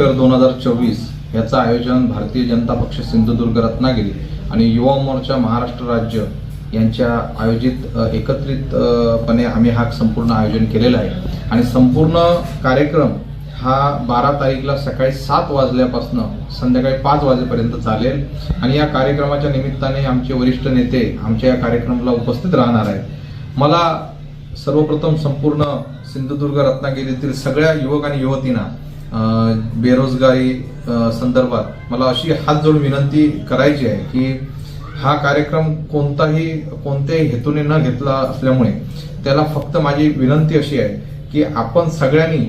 Fair दोन हजार चोवीस याचं आयोजन भारतीय जनता पक्ष सिंधुदुर्ग रत्नागिरी आणि युवा मोर्चा महाराष्ट्र राज्य यांच्या आयोजित एकत्रितपणे आम्ही हा संपूर्ण आयोजन केलेला आहे. आणि संपूर्ण कार्यक्रम हा बारा तारीखला सकाळी सात वाजल्यापासून संध्याकाळी पाच वाजेपर्यंत चालेल. आणि या कार्यक्रमाच्या निमित्ताने आमचे वरिष्ठ नेते आमच्या या कार्यक्रमाला उपस्थित राहणार आहेत. मला सर्वप्रथम संपूर्ण सिंधुदुर्ग रत्नागिरीतील सगळ्या युवक आणि युवतींना बेरोजगारी संदर्भात मला अशी हात जोडून विनंती करायची आहे की हा कार्यक्रम कोणताही कोणत्याही हेतूने न घेतला असल्यामुळे त्याला फक्त माझी विनंती अशी आहे की आपण सगळ्यांनी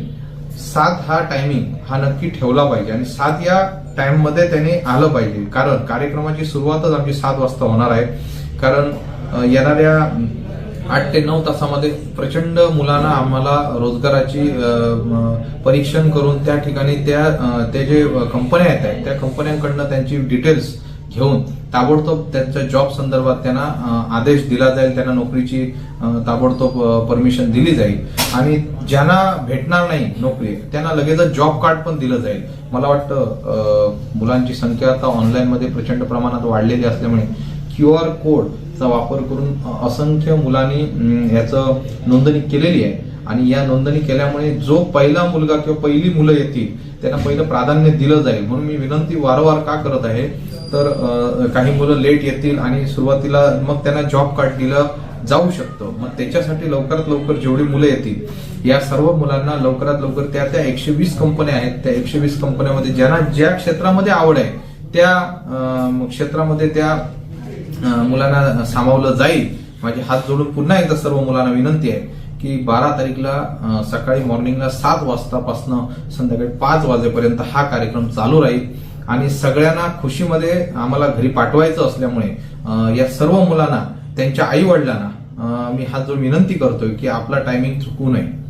सात हा टायमिंग हा नक्की ठेवला पाहिजे आणि सात या टाइममध्ये त्याने आलं पाहिजे. कारण कार्यक्रमाची सुरुवातच आमची सात वाजता होणार आहे. कारण येणाऱ्या आठ ते नऊ तासामध्ये प्रचंड मुलांना आम्हाला रोजगाराची परीक्षण करून त्या ठिकाणी त्या ते जे कंपन्या येत आहेत त्या कंपन्यांकडनं त्यांची डिटेल्स घेऊन ताबडतोब त्यांच्या जॉब संदर्भात त्यांना आदेश दिला जाईल त्यांना नोकरीची ताबडतोब परमिशन दिली जाईल. आणि ज्यांना भेटणार नाही नोकरी त्यांना लगेचच जॉब कार्ड पण दिलं जाईल. मला वाटतं मुलांची संख्या आता ऑनलाईनमध्ये प्रचंड प्रमाणात वाढलेली असल्यामुळे क्यू आर कोडचा वापर करून असंख्य मुलांनी याचं नोंदणी केलेली आहे. आणि या नोंदणी केल्यामुळे जो पहिला मुलगा किंवा पहिली मुलं येतील त्यांना पहिलं प्राधान्य दिलं जाईल. म्हणून मी विनंती वारंवार का करत आहे तर काही मुलं लेट येतील आणि सुरुवातीला मग त्यांना जॉब कार्ड दिलं जाऊ शकतं. मग त्याच्यासाठी लवकरात लवकर जेवढी मुलं येतील या सर्व मुलांना लवकरात लवकर त्या त्या एकशे वीस कंपन्या आहेत. त्या एकशे वीस कंपन्यामध्ये ज्यांना ज्या क्षेत्रामध्ये आवड आहे त्या क्षेत्रामध्ये त्या मुलांना सामावलं जाईल. माझे हात जोडून पुन्हा एकदा सर्व मुलांना विनंती आहे की बारा तारीखला सकाळी मॉर्निंगला सात वाजतापासनं संध्याकाळी पाच वाजेपर्यंत हा कार्यक्रम चालू राहील. आणि सगळ्यांना खुशीमध्ये आम्हाला घरी पाठवायचं असल्यामुळे या सर्व मुलांना त्यांच्या आई वडिलांना मी हात जोडून विनंती करतोय की आपला टायमिंग चुकू नये.